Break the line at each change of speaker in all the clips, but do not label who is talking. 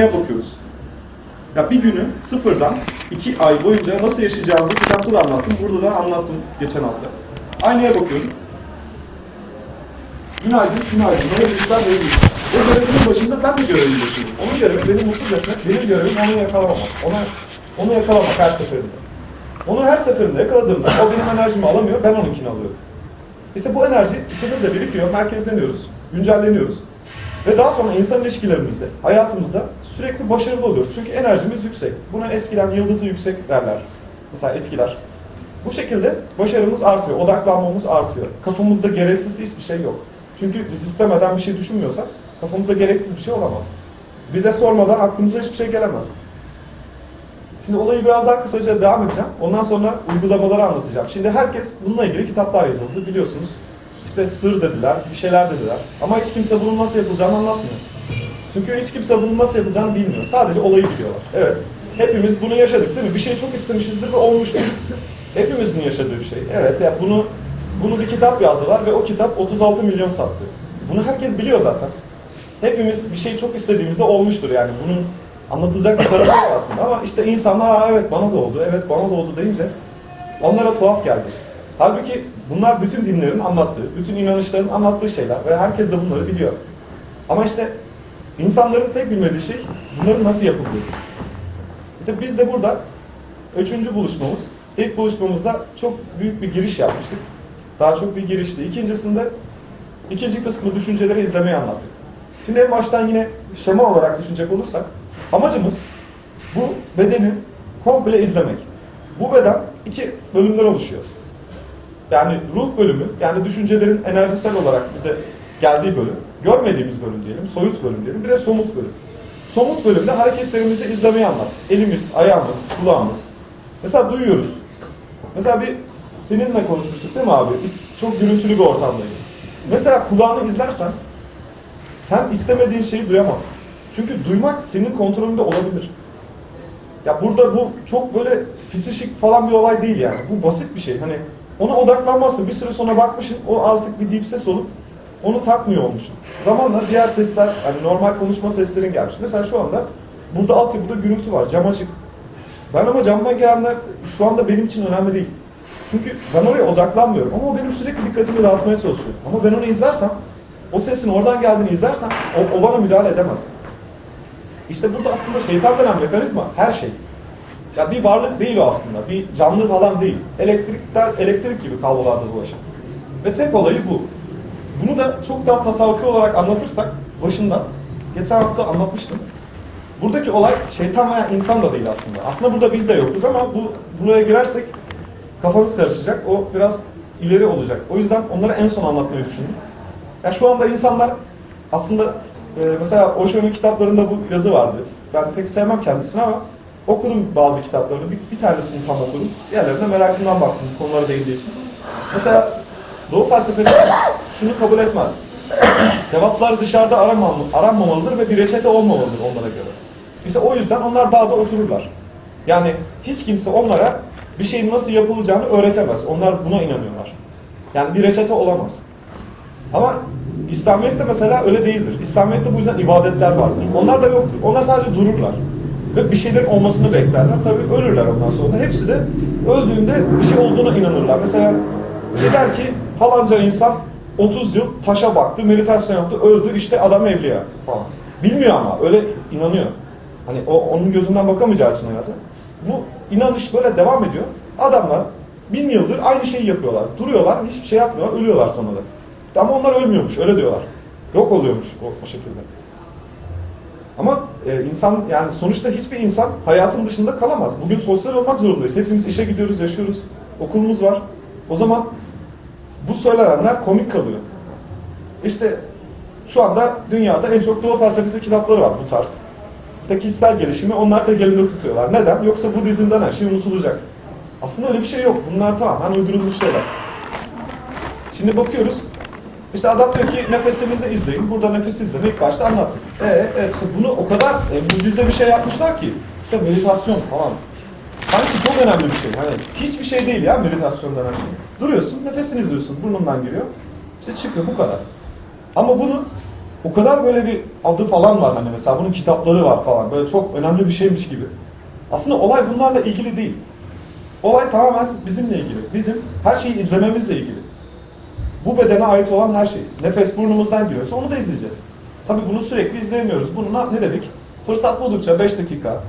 Bakıyoruz? Ya bir günü sıfırdan iki ay boyunca nasıl yaşayacağınızı kitapta da anlattım. Burada da anlattım geçen hafta. Aynaya bakıyorum. Günaydın, günaydın. Ne büyükler, ne büyük. O görevimin başında ben de görevim başındayım. Onun görevi beni mutsuz etmek, benim görevim onu yakalamamak. Ona, onu yakalamak her seferinde. Onu her seferinde yakaladığımda o benim enerjimi alamıyor, ben onunkini alıyorum. İşte bu enerji içimizde birikiyor, merkezleniyoruz, güncelleniyoruz. Ve daha sonra insan ilişkilerimizde, hayatımızda sürekli başarılı oluyoruz. Çünkü enerjimiz yüksek. Buna eskiden yıldızı yüksek derler. Mesela eskiler. Bu şekilde başarımız artıyor, odaklanmamız artıyor. Kafamızda gereksiz hiçbir şey yok. Çünkü biz istemeden bir şey düşünmüyorsak kafamızda gereksiz bir şey olamaz. Bize sormadan aklımıza hiçbir şey gelemez. Şimdi olayı biraz daha kısaca devam edeceğim. Ondan sonra uygulamaları anlatacağım. Şimdi herkes bununla ilgili kitaplar yazıldı biliyorsunuz. İşte sır dediler, bir şeyler dediler. Ama hiç kimse bunun nasıl yapılacağını anlatmıyor. Çünkü hiç kimse bunun nasıl yapılacağını bilmiyor. Sadece olayı biliyorlar. Evet. Hepimiz bunu yaşadık değil mi? Bir şey çok istemişizdir ve olmuştur. Hepimizin yaşadığı bir şey. Evet ya bunu bunu bir kitap yazdılar ve o kitap 36 milyon sattı. Bunu herkes biliyor zaten. Hepimiz bir şey çok istediğimizde olmuştur yani. Bunun anlatılacak bir tarafı yok aslında ama işte insanlar evet bana da oldu, evet bana da oldu deyince onlara tuhaf geldi. Halbuki bunlar bütün dinlerin anlattığı, bütün inanışların anlattığı şeyler ve herkes de bunları biliyor. Ama işte insanların tek bilmediği şey bunların nasıl yapıldığı. İşte biz de burada üçüncü buluşmamız. İlk buluşmamızda çok büyük bir giriş yapmıştık. Daha çok bir girişti. İkincisinde ikinci kısmı düşünceleri izlemeyi anlattık. Şimdi en baştan yine şema olarak düşünecek olursak amacımız bu bedeni komple izlemek. Bu beden iki bölümden oluşuyor. Yani ruh bölümü, yani düşüncelerin enerjisel olarak bize geldiği bölüm, görmediğimiz bölüm diyelim, soyut bölüm diyelim, bir de somut bölüm. Somut bölümde hareketlerimizi izlemeyi anlat. Elimiz, ayağımız, kulağımız. Mesela duyuyoruz. Mesela bir seninle konuşmuştuk değil mi abi? Çok gürültülü bir ortamdaydı. Mesela kulağını izlersen sen istemediğin şeyi duyamazsın. Çünkü duymak senin kontrolünde olabilir. Ya burada bu çok böyle pisişik falan bir olay değil yani. Bu basit bir şey. Hani ona odaklanmazsın. Bir süre sonra bakmışsın o azıcık bir dip ses olup onu takmıyor olmuşsun. Zamanla diğer sesler, hani normal konuşma seslerin gelmiş. Mesela şu anda burada altyapıda gürültü var. Cam açık. Ben ama camdan gelenler şu anda benim için önemli değil. Çünkü ben oraya odaklanmıyorum. Ama o benim sürekli dikkatimi dağıtmaya çalışıyor. Ama ben onu izlersem, o sesin oradan geldiğini izlersem o, o bana müdahale edemez. İşte burada aslında şeytan denen mekanizma her şey. Ya bir varlık değil o aslında. Bir canlı falan değil. Elektrikler elektrik gibi kablolarda dolaşan. Ve tek olayı bu. Bunu da çok daha tasavvufi olarak anlatırsak başından geçen hafta anlatmıştım. Buradaki olay şeytan veya insan da değil aslında. Aslında burada biz de yokuz ama bu buraya girersek kafanız karışacak. O biraz ileri olacak. O yüzden onları en son anlatmayı düşündüm. Ya şu anda insanlar aslında e, mesela Osho'nun kitaplarında bu yazı vardı. Ben pek sevmem kendisini ama okudum bazı kitaplarını. Bir, bir tanesini tam okudum. Diğerlerine merakımdan baktım konulara değindiği için. Mesela Doğu felsefesi şunu kabul etmez. Cevaplar dışarıda aranmamalı, aranmamalıdır ve bir reçete olmamalıdır onlara göre. İşte o yüzden onlar dağda otururlar. Yani hiç kimse onlara bir şeyin nasıl yapılacağını öğretemez. Onlar buna inanıyorlar. Yani bir reçete olamaz. Ama İslamiyet'te mesela öyle değildir. İslamiyet'te bu yüzden ibadetler vardır. Onlar da yoktur. Onlar sadece dururlar. Ve bir şeylerin olmasını beklerler. Tabii ölürler ondan sonra. da. Hepsi de öldüğünde bir şey olduğuna inanırlar. Mesela şey der ki falanca insan 30 yıl taşa baktı, meditasyon yaptı, öldü, işte adam evliya falan. Bilmiyor ama öyle inanıyor. Hani o onun gözünden bakamayacağı için hayata. Bu inanış böyle devam ediyor. Adamlar bin yıldır aynı şeyi yapıyorlar. Duruyorlar, hiçbir şey yapmıyorlar, ölüyorlar sonra da. İşte ama onlar ölmüyormuş, öyle diyorlar. Yok oluyormuş o, o şekilde. Ama e, insan yani sonuçta hiçbir insan hayatın dışında kalamaz. Bugün sosyal olmak zorundayız. Hepimiz işe gidiyoruz, yaşıyoruz. Okulumuz var. O zaman bu söylenenler komik kalıyor. İşte şu anda dünyada en çok Doğu felsefesi kitapları var bu tarz. İşte kişisel gelişimi onlar tek elinde tutuyorlar. Neden? Yoksa Budizm'den her şey unutulacak. Aslında öyle bir şey yok. Bunlar tamamen uydurulmuş şeyler. Şimdi bakıyoruz. İşte adam diyor ki nefesinizi izleyin. Burada nefes izleme ilk başta anlattık. Ee, evet, işte bunu o kadar e, mucize bir şey yapmışlar ki. İşte meditasyon falan. Sanki çok önemli bir şey. Hani hiçbir şey değil ya meditasyon denen şey. Duruyorsun, nefesini izliyorsun. Burnundan giriyor. İşte çıkıyor bu kadar. Ama bunu o kadar böyle bir adı falan var hani mesela bunun kitapları var falan. Böyle çok önemli bir şeymiş gibi. Aslında olay bunlarla ilgili değil. Olay tamamen bizimle ilgili. Bizim her şeyi izlememizle ilgili. Bu bedene ait olan her şey. Nefes burnumuzdan giriyorsa onu da izleyeceğiz. Tabii bunu sürekli izleyemiyoruz. Bununla ne dedik? Fırsat buldukça 5 dakika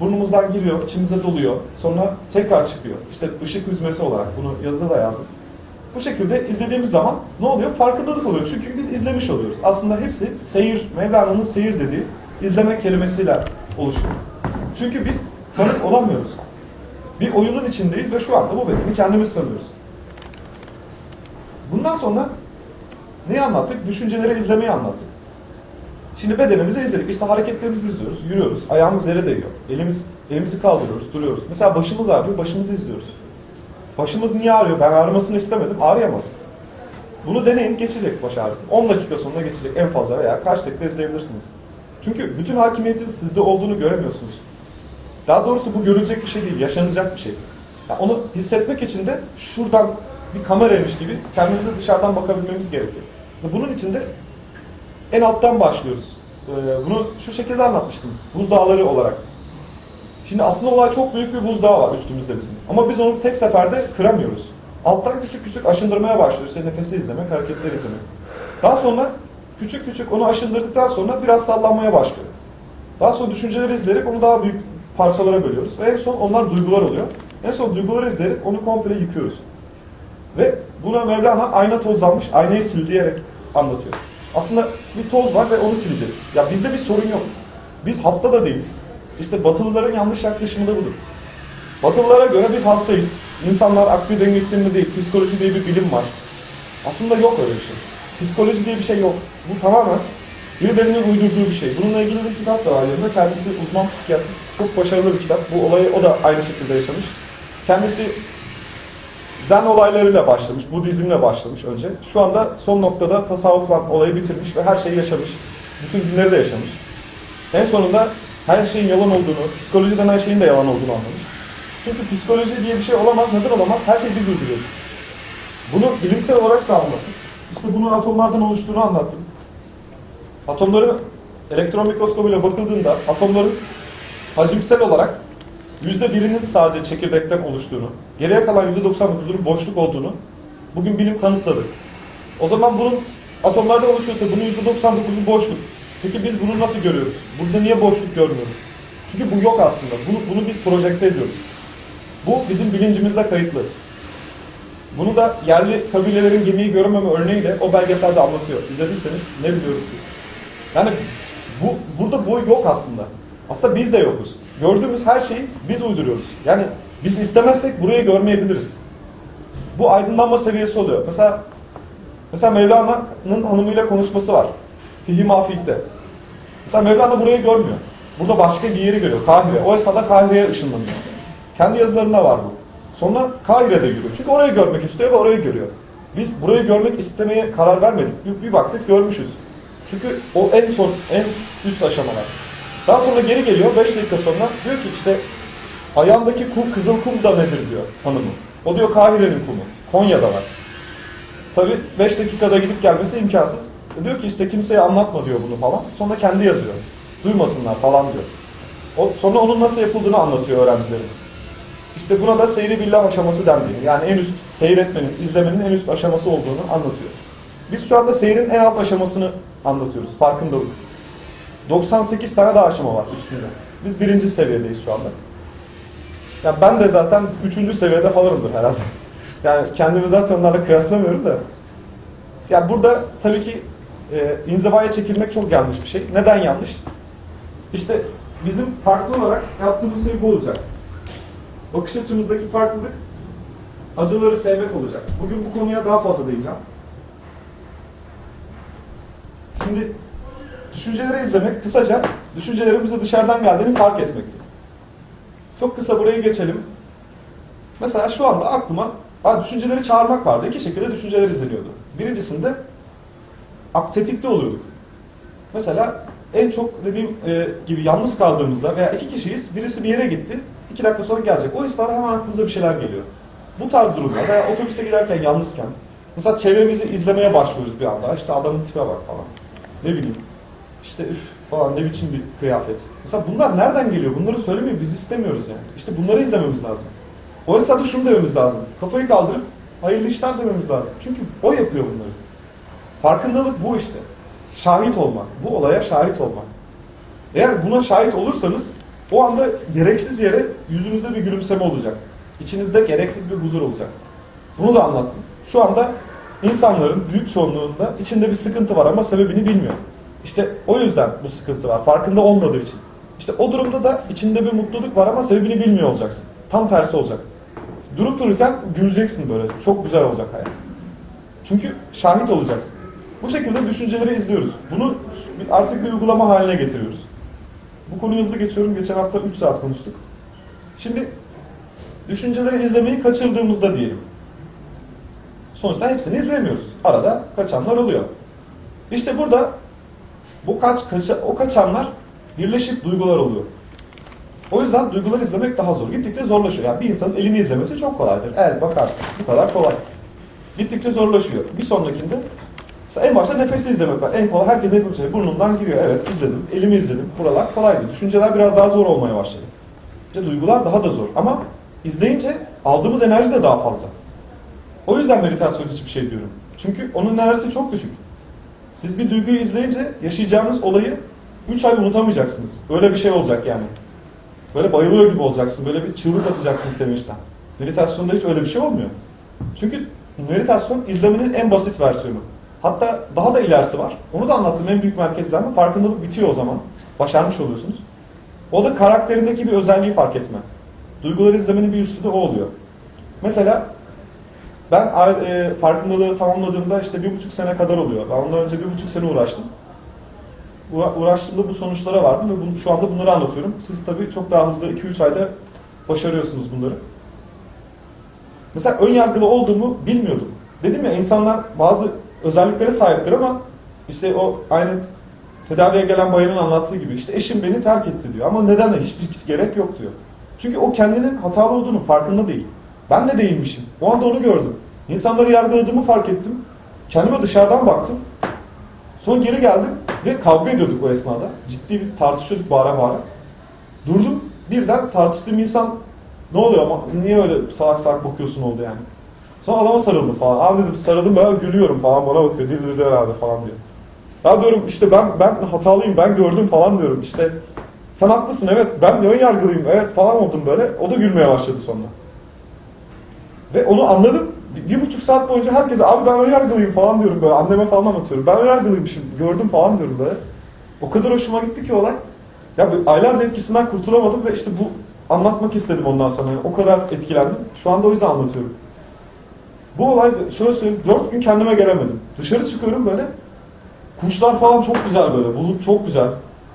burnumuzdan giriyor, içimize doluyor. Sonra tekrar çıkıyor. İşte ışık hüzmesi olarak bunu yazıda da yazdım. Bu şekilde izlediğimiz zaman ne oluyor? Farkındalık oluyor. Çünkü biz izlemiş oluyoruz. Aslında hepsi seyir, Mevlana'nın seyir dediği izleme kelimesiyle oluşuyor. Çünkü biz tanık olamıyoruz. Bir oyunun içindeyiz ve şu anda bu bedeni kendimiz sanıyoruz. Bundan sonra neyi anlattık? Düşünceleri izlemeyi anlattık. Şimdi bedenimizi izledik. İşte hareketlerimizi izliyoruz. Yürüyoruz. Ayağımız yere değiyor. Elimiz, elimizi kaldırıyoruz. Duruyoruz. Mesela başımız ağrıyor. Başımızı izliyoruz. Başımız niye ağrıyor? Ben ağrımasını istemedim. Ağrıyamaz. Bunu deneyin. Geçecek baş ağrısı. 10 dakika sonra geçecek en fazla veya kaç dakika izleyebilirsiniz. Çünkü bütün hakimiyetin sizde olduğunu göremiyorsunuz. Daha doğrusu bu görülecek bir şey değil. Yaşanacak bir şey. Yani onu hissetmek için de şuradan bir kameraymış gibi kendimize dışarıdan bakabilmemiz gerekiyor. Bunun için de en alttan başlıyoruz. Ee, Bunu şu şekilde anlatmıştım. Buzdağları olarak. Şimdi aslında olay çok büyük bir buzdağı var üstümüzde bizim. Ama biz onu tek seferde kıramıyoruz. Alttan küçük küçük aşındırmaya başlıyoruz. İşte nefesi izlemek, hareketleri izlemek. Daha sonra küçük küçük onu aşındırdıktan sonra biraz sallanmaya başlıyor. Daha sonra düşünceleri izleyerek onu daha büyük parçalara bölüyoruz. Ve en son onlar duygular oluyor. En son duyguları izleyerek onu komple yıkıyoruz. Ve buna Mevlana ayna tozlanmış, aynayı sil diyerek anlatıyor. Aslında bir toz var ve onu sileceğiz. Ya bizde bir sorun yok. Biz hasta da değiliz. İşte Batılıların yanlış yaklaşımı da budur. Batılılara göre biz hastayız. İnsanlar aklı denge sistemi değil, psikoloji diye bir bilim var. Aslında yok öyle bir şey. Psikoloji diye bir şey yok. Bu tamamen birilerinin uydurduğu bir şey. Bununla ilgili bir kitap da var yanında. Kendisi uzman psikiyatrist. Çok başarılı bir kitap. Bu olayı o da aynı şekilde yaşamış. Kendisi Zen olaylarıyla başlamış, Budizmle başlamış önce. Şu anda son noktada tasavvufla olayı bitirmiş ve her şeyi yaşamış. Bütün dinleri de yaşamış. En sonunda her şeyin yalan olduğunu, psikoloji denen şeyin de yalan olduğunu anlamış. Çünkü psikoloji diye bir şey olamaz, neden olamaz? Her şey biz uyduruyoruz. Bunu bilimsel olarak da anlattık. İşte bunun atomlardan oluştuğunu anlattım. Atomların elektron mikroskobuyla bakıldığında atomların hacimsel olarak yüzde birinin sadece çekirdekten oluştuğunu, geriye kalan yüzde 99'unun boşluk olduğunu bugün bilim kanıtladı. O zaman bunun atomlardan oluşuyorsa bunun yüzde 99'u boşluk. Peki biz bunu nasıl görüyoruz? Burada niye boşluk görmüyoruz? Çünkü bu yok aslında. Bunu, bunu biz projekte ediyoruz. Bu bizim bilincimizde kayıtlı. Bunu da yerli kabilelerin gemiyi görememe örneğiyle o belgeselde anlatıyor. İzlediyseniz ne biliyoruz ki? Yani bu burada bu yok aslında. Aslında biz de yokuz. Gördüğümüz her şeyi biz uyduruyoruz. Yani biz istemezsek burayı görmeyebiliriz. Bu aydınlanma seviyesi oluyor. Mesela mesela Mevlana'nın hanımıyla konuşması var. Fihi mafihte. Mesela Mevlana burayı görmüyor. Burada başka bir yeri görüyor. Kahire. O esnada Kahire'ye ışınlanıyor. Kendi yazılarında var bu. Sonra Kahire'de yürüyor. Çünkü orayı görmek istiyor ve orayı görüyor. Biz burayı görmek istemeye karar vermedik. Bir, bir baktık görmüşüz. Çünkü o en son, en üst aşamalar. Daha sonra geri geliyor 5 dakika sonra diyor ki işte ayağındaki kum, kızıl kum da nedir diyor hanımı. O diyor Kahire'nin kumu. Konya'da var. Tabi 5 dakikada gidip gelmesi imkansız. E diyor ki işte kimseye anlatma diyor bunu falan. Sonra kendi yazıyor. Duymasınlar falan diyor. O, sonra onun nasıl yapıldığını anlatıyor öğrencilerin. İşte buna da seyri billah aşaması dendiğini, yani en üst seyretmenin, izlemenin en üst aşaması olduğunu anlatıyor. Biz şu anda seyrin en alt aşamasını anlatıyoruz, farkındalık. 98 tane daha aşama var üstünde. Biz birinci seviyedeyiz şu anda. Ya ben de zaten üçüncü seviyede falanımdır herhalde. Yani kendimi zaten onlarla kıyaslamıyorum da. Ya burada tabii ki e, inzivaya çekilmek çok yanlış bir şey. Neden yanlış? İşte bizim farklı olarak yaptığımız şey bu olacak. Bakış açımızdaki farklılık acıları sevmek olacak. Bugün bu konuya daha fazla değineceğim. Şimdi düşünceleri izlemek kısaca düşüncelerimize dışarıdan geldiğini fark etmektir. Çok kısa burayı geçelim. Mesela şu anda aklıma ha, düşünceleri çağırmak vardı. İki şekilde düşünceler izleniyordu. Birincisinde aktetikte oluyorduk. Mesela en çok dediğim e, gibi yalnız kaldığımızda veya iki kişiyiz, birisi bir yere gitti, iki dakika sonra gelecek. O esnada hemen aklımıza bir şeyler geliyor. Bu tarz durumlar veya otobüste giderken yalnızken, mesela çevremizi izlemeye başlıyoruz bir anda. İşte adamın tipe bak falan. Ne bileyim. İşte üf falan ne biçim bir kıyafet. Mesela bunlar nereden geliyor? Bunları söylemeyi biz istemiyoruz yani. İşte bunları izlememiz lazım. O esnada şunu dememiz lazım. Kafayı kaldırıp hayırlı işler dememiz lazım. Çünkü o yapıyor bunları. Farkındalık bu işte. Şahit olmak. Bu olaya şahit olmak. Eğer buna şahit olursanız o anda gereksiz yere yüzünüzde bir gülümseme olacak. İçinizde gereksiz bir huzur olacak. Bunu da anlattım. Şu anda insanların büyük çoğunluğunda içinde bir sıkıntı var ama sebebini bilmiyor. İşte o yüzden bu sıkıntı var. Farkında olmadığı için. İşte o durumda da içinde bir mutluluk var ama sebebini bilmiyor olacaksın. Tam tersi olacak. Durup dururken güleceksin böyle. Çok güzel olacak hayat. Çünkü şahit olacaksın. Bu şekilde düşünceleri izliyoruz. Bunu artık bir uygulama haline getiriyoruz. Bu konuyu hızlı geçiyorum. Geçen hafta 3 saat konuştuk. Şimdi düşünceleri izlemeyi kaçırdığımızda diyelim. Sonuçta hepsini izleyemiyoruz. Arada kaçanlar oluyor. İşte burada bu kaç, kaça, o kaçanlar birleşik duygular oluyor. O yüzden duyguları izlemek daha zor. Gittikçe zorlaşıyor. Yani bir insanın elini izlemesi çok kolaydır. El bakarsın. Bu kadar kolay. Gittikçe zorlaşıyor. Bir sonrakinde mesela en başta nefesi izlemek var. En kolay herkes ne yapacak? Burnundan giriyor. Evet izledim. Elimi izledim. Buralar kolaydı. Düşünceler biraz daha zor olmaya başladı. İşte duygular daha da zor. Ama izleyince aldığımız enerji de daha fazla. O yüzden meditasyon hiçbir şey diyorum. Çünkü onun enerjisi çok düşük. Siz bir duyguyu izleyince yaşayacağınız olayı 3 ay unutamayacaksınız. Öyle bir şey olacak yani. Böyle bayılıyor gibi olacaksın. Böyle bir çığlık atacaksın sevinçten. Meditasyonda hiç öyle bir şey olmuyor. Çünkü meditasyon izlemenin en basit versiyonu. Hatta daha da ilerisi var. Onu da anlattım en büyük merkezde ama farkındalık bitiyor o zaman. Başarmış oluyorsunuz. O da karakterindeki bir özelliği fark etme. Duyguları izlemenin bir üstü de o oluyor. Mesela ben e, farkındalığı tamamladığımda işte bir buçuk sene kadar oluyor. Ben ondan önce bir buçuk sene uğraştım. Uğra- Uğraştığımda bu sonuçlara vardım ve bunu, şu anda bunları anlatıyorum. Siz tabii çok daha hızlı 2-3 ayda başarıyorsunuz bunları. Mesela ön yargılı olduğumu bilmiyordum. Dedim ya insanlar bazı özelliklere sahiptir ama işte o aynı tedaviye gelen bayanın anlattığı gibi işte eşim beni terk etti diyor. Ama neden? Hiçbir gerek yok diyor. Çünkü o kendinin hatalı olduğunu farkında değil. Ben de değilmişim. O anda onu gördüm. İnsanları yargıladığımı fark ettim. Kendime dışarıdan baktım. Sonra geri geldim ve kavga ediyorduk o esnada. Ciddi bir tartışıyorduk bağıra bağıra. Durdum. Birden tartıştığım insan ne oluyor ama niye öyle salak salak bakıyorsun oldu yani. Sonra adama sarıldım falan. Abi dedim sarıldım ben gülüyorum falan bana bakıyor. Delirdi herhalde falan diyor. Ya diyorum işte ben ben hatalıyım ben gördüm falan diyorum. İşte sen haklısın evet ben ön yargılıyım evet falan oldum böyle. O da gülmeye başladı sonra. Ve onu anladım. Bir, buçuk saat boyunca herkese abi ben önyargılıyım falan diyorum böyle. Anneme falan anlatıyorum. Ben önyargılıymışım gördüm falan diyorum böyle. O kadar hoşuma gitti ki olay. Ya aylarca etkisinden kurtulamadım ve işte bu anlatmak istedim ondan sonra. Yani o kadar etkilendim. Şu anda o yüzden anlatıyorum. Bu olay şöyle söyleyeyim. Dört gün kendime gelemedim. Dışarı çıkıyorum böyle. Kuşlar falan çok güzel böyle. Bulut çok güzel.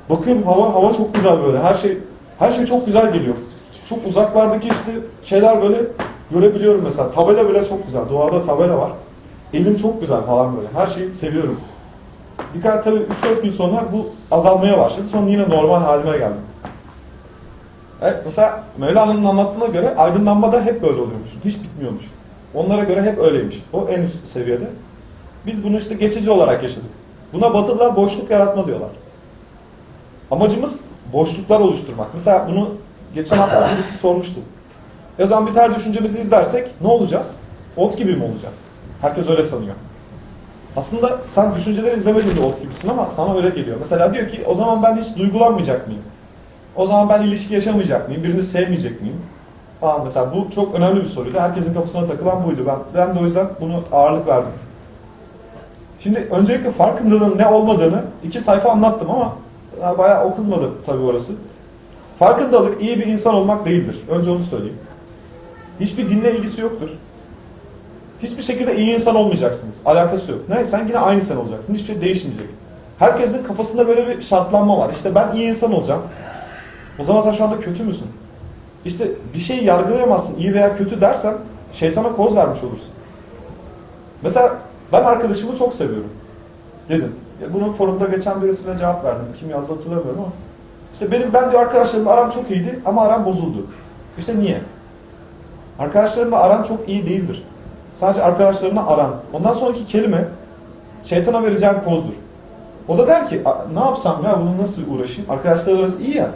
Bakıyorum hava hava çok güzel böyle. Her şey her şey çok güzel geliyor. Çok uzaklardaki işte şeyler böyle görebiliyorum mesela. Tabela bile çok güzel. Doğada tabela var. Elim çok güzel falan böyle. Her şeyi seviyorum. Birkaç tabii 3-4 gün sonra bu azalmaya başladı. Sonra yine normal halime geldim. Evet, mesela Mevlana'nın anlattığına göre aydınlanma da hep böyle oluyormuş. Hiç bitmiyormuş. Onlara göre hep öyleymiş. O en üst seviyede. Biz bunu işte geçici olarak yaşadık. Buna Batılılar boşluk yaratma diyorlar. Amacımız boşluklar oluşturmak. Mesela bunu geçen hafta birisi sormuştu. E o zaman biz her düşüncemizi izlersek ne olacağız? Ot gibi mi olacağız? Herkes öyle sanıyor. Aslında sen düşünceleri izlemediğinde ot gibisin ama sana öyle geliyor. Mesela diyor ki o zaman ben hiç duygulanmayacak mıyım? O zaman ben ilişki yaşamayacak mıyım? Birini sevmeyecek miyim? Falan mesela bu çok önemli bir soruydu. Herkesin kafasına takılan buydu. Ben, ben de o yüzden bunu ağırlık verdim. Şimdi öncelikle farkındalığın ne olmadığını iki sayfa anlattım ama bayağı okunmadı tabii orası. Farkındalık iyi bir insan olmak değildir. Önce onu söyleyeyim. Hiçbir dinle ilgisi yoktur. Hiçbir şekilde iyi insan olmayacaksınız. Alakası yok. Ne? Sen yine aynı sen olacaksın. Hiçbir şey değişmeyecek. Herkesin kafasında böyle bir şartlanma var. İşte ben iyi insan olacağım. O zaman sen şu anda kötü müsün? İşte bir şeyi yargılayamazsın. iyi veya kötü dersen şeytana koz vermiş olursun. Mesela ben arkadaşımı çok seviyorum. Dedim. Ya bunun forumda geçen birisine cevap verdim. Kim yazdı hatırlamıyorum ama. İşte benim ben diyor arkadaşlarımla aram çok iyiydi ama aram bozuldu. İşte niye? Arkadaşlarımla aran çok iyi değildir. Sadece arkadaşlarına aran. Ondan sonraki kelime şeytana vereceğin kozdur. O da der ki "A- ne yapsam ya bunu nasıl uğraşayım? Arkadaşlar arası iyi ya.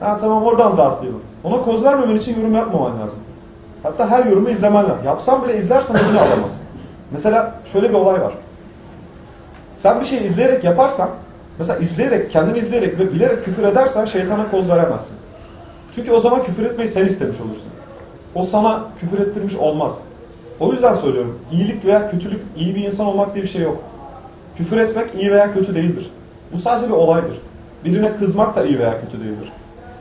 Ha tamam oradan zarflayalım. Ona koz vermemen için yorum yapmaman lazım. Hatta her yorumu izlemen lazım. Yapsan bile izlersen ödülü alamazsın. Mesela şöyle bir olay var. Sen bir şey izleyerek yaparsan, mesela izleyerek, kendini izleyerek ve bilerek küfür edersen şeytana koz veremezsin. Çünkü o zaman küfür etmeyi sen istemiş olursun. O sana küfür ettirmiş olmaz. O yüzden söylüyorum, iyilik veya kötülük, iyi bir insan olmak diye bir şey yok. Küfür etmek iyi veya kötü değildir. Bu sadece bir olaydır. Birine kızmak da iyi veya kötü değildir.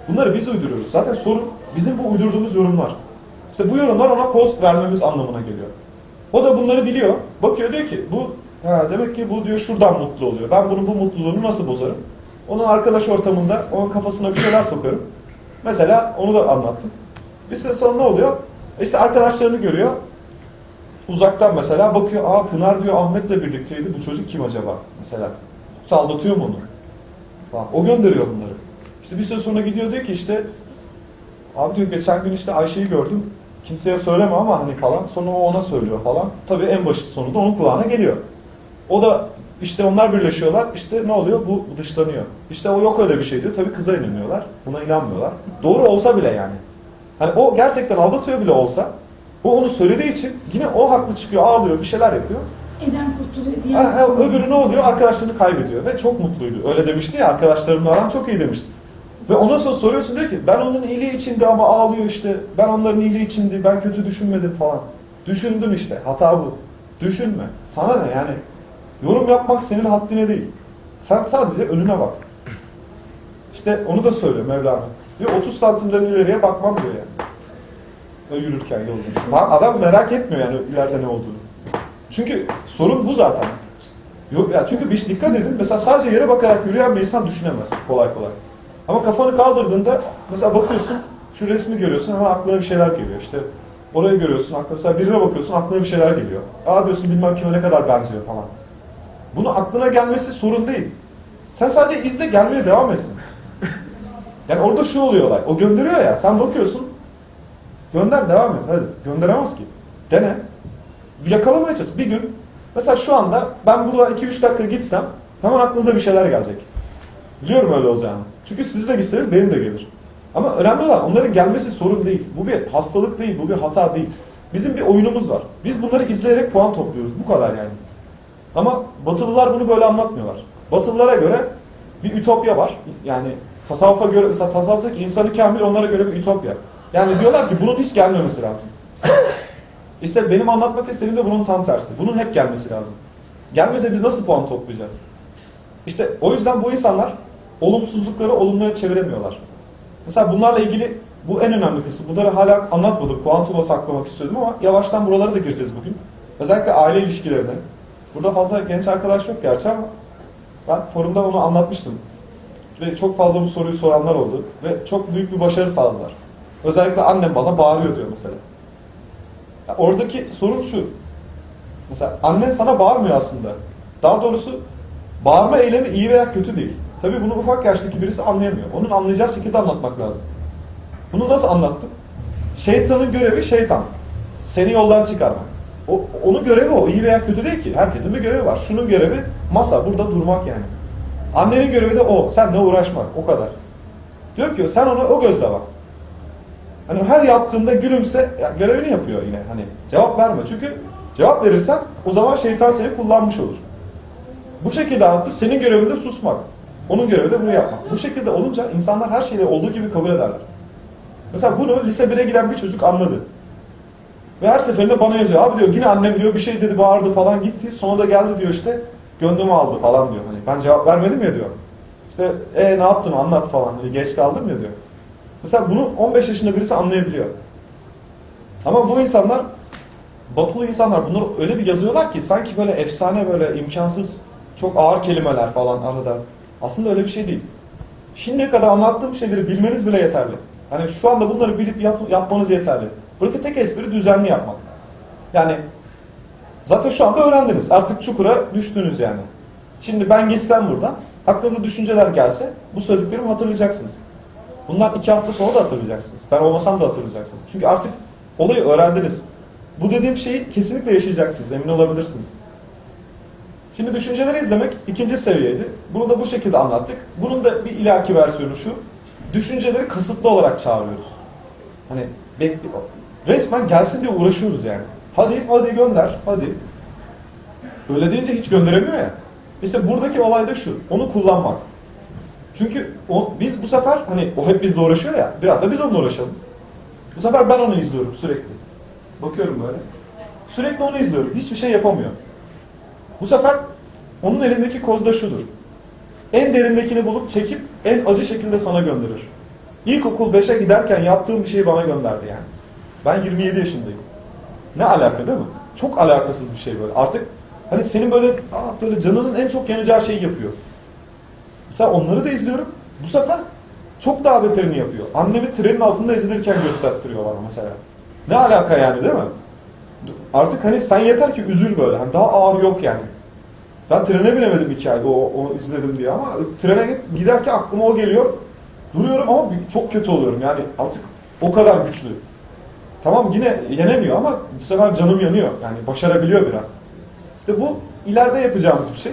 Bunları biz uyduruyoruz. Zaten sorun bizim bu uydurduğumuz yorumlar. İşte bu yorumlar ona koz vermemiz anlamına geliyor. O da bunları biliyor. Bakıyor diyor ki bu ha, demek ki bu diyor şuradan mutlu oluyor. Ben bunun bu mutluluğunu nasıl bozarım? Onun arkadaş ortamında onun kafasına bir şeyler sokarım. Mesela onu da anlattım. Bir süre sonra ne oluyor? İşte arkadaşlarını görüyor. Uzaktan mesela bakıyor. Aa Pınar diyor Ahmet'le birlikteydi. Bu çocuk kim acaba? Mesela. Saldatıyor mu onu? Falan. O gönderiyor bunları. İşte bir süre sonra gidiyor diyor ki işte Abi diyor geçen gün işte Ayşe'yi gördüm. Kimseye söyleme ama hani falan. Sonra o ona söylüyor falan. Tabii en başı sonunda onun kulağına geliyor. O da işte onlar birleşiyorlar. İşte ne oluyor? Bu dışlanıyor. İşte o yok öyle bir şey diyor. Tabii kıza inanıyorlar. Buna inanmıyorlar. Doğru olsa bile yani. Hani o gerçekten aldatıyor bile olsa o onu söylediği için yine o haklı çıkıyor, ağlıyor, bir şeyler yapıyor.
Eden kurtuluyor. Diğer
Ha, ha, öbürü ne oluyor? Arkadaşlarını kaybediyor ve çok mutluydu. Öyle demişti ya, arkadaşlarımla aran çok iyi demişti. Ve ondan sonra soruyorsun diyor ki ben onun iyiliği içindi ama ağlıyor işte. Ben onların iyiliği içindi, ben kötü düşünmedim falan. Düşündüm işte, hata bu. Düşünme. Sana ne yani? Yorum yapmak senin haddine değil. Sen sadece önüne bak. İşte onu da söylüyor Mevlana. Diyor 30 santimden ileriye bakmam diyor yani. Ve yürürken yolda. Adam merak etmiyor yani ileride ne olduğunu. Çünkü sorun bu zaten. Yok ya çünkü bir dikkat edin. Mesela sadece yere bakarak yürüyen bir insan düşünemez kolay kolay. Ama kafanı kaldırdığında mesela bakıyorsun şu resmi görüyorsun ama aklına bir şeyler geliyor. İşte orayı görüyorsun aklına mesela birine bakıyorsun aklına bir şeyler geliyor. Aa diyorsun bilmem kime ne kadar benziyor falan. Bunu aklına gelmesi sorun değil. Sen sadece izle gelmeye devam etsin. Yani orada şu oluyor olay. O gönderiyor ya sen bakıyorsun gönder devam et hadi. Gönderemez ki. Dene. Yakalamaya çalış. Bir gün mesela şu anda ben burada 2-3 dakika gitsem hemen aklınıza bir şeyler gelecek. Biliyorum öyle olacağını. Çünkü siz de gitseniz benim de gelir. Ama önemli olan onların gelmesi sorun değil. Bu bir hastalık değil, bu bir hata değil. Bizim bir oyunumuz var. Biz bunları izleyerek puan topluyoruz. Bu kadar yani. Ama Batılılar bunu böyle anlatmıyorlar. Batılılara göre bir ütopya var. Yani tasavvufa göre, mesela tasavvuftaki insanı kamil onlara göre bir ütopya. Yani diyorlar ki bunun hiç gelmemesi lazım. İşte benim anlatmak istediğim de bunun tam tersi. Bunun hep gelmesi lazım. Gelmese biz nasıl puan toplayacağız? İşte o yüzden bu insanlar olumsuzlukları olumluya çeviremiyorlar. Mesela bunlarla ilgili bu en önemli kısım. Bunları hala anlatmadım. Kuantuma saklamak istiyordum ama yavaştan buralara da gireceğiz bugün. Özellikle aile ilişkilerine. Burada fazla genç arkadaş yok gerçi ama ben forumda onu anlatmıştım. Ve çok fazla bu soruyu soranlar oldu. Ve çok büyük bir başarı sağladılar. Özellikle annem bana bağırıyor diyor mesela. Ya oradaki sorun şu. Mesela annen sana bağırmıyor aslında. Daha doğrusu bağırma eylemi iyi veya kötü değil. Tabii bunu ufak yaştaki birisi anlayamıyor. Onun anlayacağı şekilde anlatmak lazım. Bunu nasıl anlattım? Şeytanın görevi şeytan. Seni yoldan çıkarmak. O, onun görevi o. İyi veya kötü değil ki. Herkesin bir görevi var. Şunun görevi masa. Burada durmak yani. Annenin görevi de o. Senle uğraşmak. O kadar. Diyorum ki sen ona o gözle bak. Hani her yaptığında gülümse ya görevini yapıyor yine. Hani cevap verme. Çünkü cevap verirsen o zaman şeytan seni kullanmış olur. Bu şekilde anlatıp senin görevinde susmak. Onun görevi de bunu yapmak. Bu şekilde olunca insanlar her şeyi olduğu gibi kabul ederler. Mesela bunu lise 1'e giden bir çocuk anladı. Ve her seferinde bana yazıyor. Abi diyor yine annem diyor bir şey dedi bağırdı falan gitti. Sonra da geldi diyor işte gönlümü aldı falan diyor. Hani ben cevap vermedim ya diyor. İşte e ne yaptın anlat falan. Hani geç kaldım ya diyor. Mesela bunu 15 yaşında birisi anlayabiliyor. Ama bu insanlar batılı insanlar bunları öyle bir yazıyorlar ki sanki böyle efsane böyle imkansız çok ağır kelimeler falan arada. Aslında öyle bir şey değil. Şimdiye kadar anlattığım şeyleri bilmeniz bile yeterli. Hani şu anda bunları bilip yap- yapmanız yeterli. Buradaki tek espri düzenli yapmak. Yani zaten şu anda öğrendiniz. Artık çukura düştünüz yani. Şimdi ben geçsem buradan, aklınıza düşünceler gelse bu söylediklerimi hatırlayacaksınız. Bundan iki hafta sonra da hatırlayacaksınız. Ben olmasam da hatırlayacaksınız. Çünkü artık olayı öğrendiniz. Bu dediğim şeyi kesinlikle yaşayacaksınız. Emin olabilirsiniz. Şimdi düşünceleri izlemek ikinci seviyeydi. Bunu da bu şekilde anlattık. Bunun da bir ileriki versiyonu şu. Düşünceleri kasıtlı olarak çağırıyoruz. Hani bekli resmen gelsin diye uğraşıyoruz yani. Hadi hadi gönder hadi. Öyle deyince hiç gönderemiyor ya. İşte buradaki olay da şu. Onu kullanmak. Çünkü o, biz bu sefer hani o hep bizle uğraşıyor ya. Biraz da biz onunla uğraşalım. Bu sefer ben onu izliyorum sürekli. Bakıyorum böyle. Sürekli onu izliyorum. Hiçbir şey yapamıyor. Bu sefer onun elindeki koz da şudur. En derindekini bulup çekip en acı şekilde sana gönderir. İlkokul 5'e giderken yaptığım bir şeyi bana gönderdi yani. Ben 27 yaşındayım. Ne alaka değil mi? Çok alakasız bir şey böyle. Artık hani senin böyle aa, böyle canının en çok yanacağı şeyi yapıyor. Mesela onları da izliyorum. Bu sefer çok daha beterini yapıyor. Annemi trenin altında ezilirken göstertiriyor bana mesela. Ne alaka yani değil mi? Artık hani sen yeter ki üzül böyle. Hani daha ağır yok yani. Ben trene binemedim iki ayda o, o izledim diye ama trene giderken aklıma o geliyor. Duruyorum ama çok kötü oluyorum yani artık o kadar güçlü. Tamam yine yenemiyor ama bu sefer canım yanıyor. Yani başarabiliyor biraz. İşte bu ileride yapacağımız bir şey.